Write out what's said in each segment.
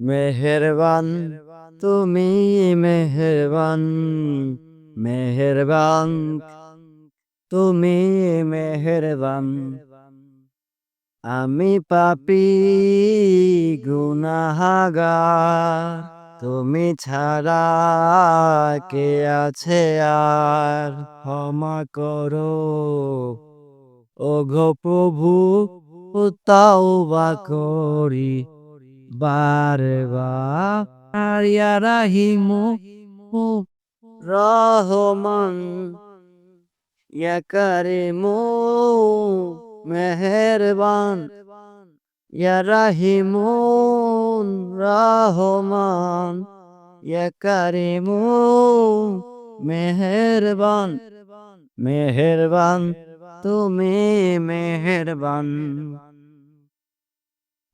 মেহেরবান, তুমি মেহেরবান মেহেরবান, তুমি মেহেরবান। আমি পাপি, গুনাহাগার, তুমি ছাড়া কে আছে আর? ক্ষমা করো। ও গো প্রভু তাও বা করি। বারবার ইয়া রাহিমু রহমান, ইয়া কারিমু মেহেরবান, ইয়া রাহিমুন রহমান, ইয়া কারিমু মেহেরবান। মেহেরবান, তুমি মেহেরবান।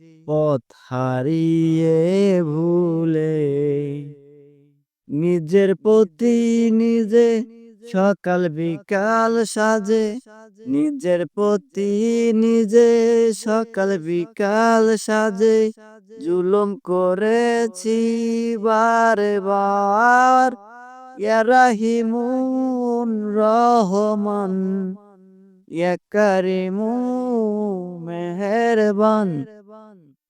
পথ হারিয়ে ভুলে নিজের প্রতি নিজে সকাল বিকাল সাজে নিজের প্রতি নিজে সকাল বিকাল সাজে জুলুম করেছি বারে বার ইয়ারাহিমুন রহমান ইয়াকারিমু মেহেরবান।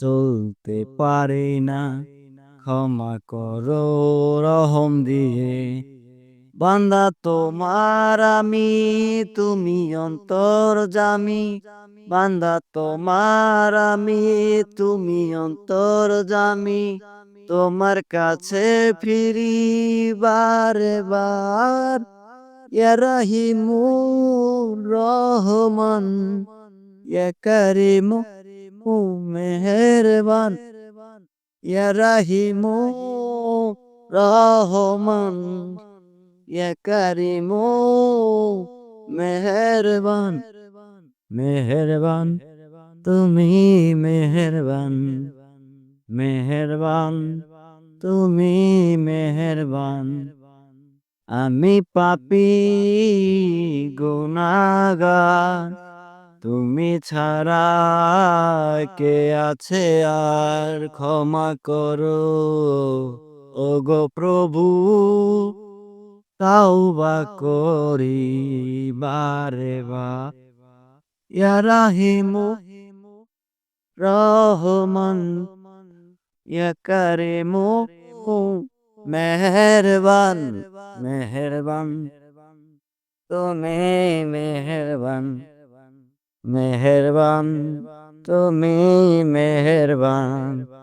চলতে পারি না। ক্ষমা করো, রহম দিয়ে। বান্দা তোমার আমি, তুমি অন্তর জামি। বান্দা তোমার আমি, তুমি অন্তর জামি। তোমার কাছে ফিরি বারে বার ইয়ারাহিমু রহমান কারিমু মেহেরবান। ইয়া রাহিমু রহমান। ইয়া কারিমু মেহেরবান। মেহেরবান। তুমি মেহেরবান। মেহেরবান। তুমি মেহেরবান। আমি পাপি গুনাগার। তুমি ছাড়া কে আছে আর ক্ষমা করো। ও গো প্রভু তাও বা। করি বারে বা ইয়ারাহিমু রহমান ইয়াকারিমু মেহেরবান মেহেরবান। তুমি মেহেরবান। মেহেরবান তুমি মেহেরবান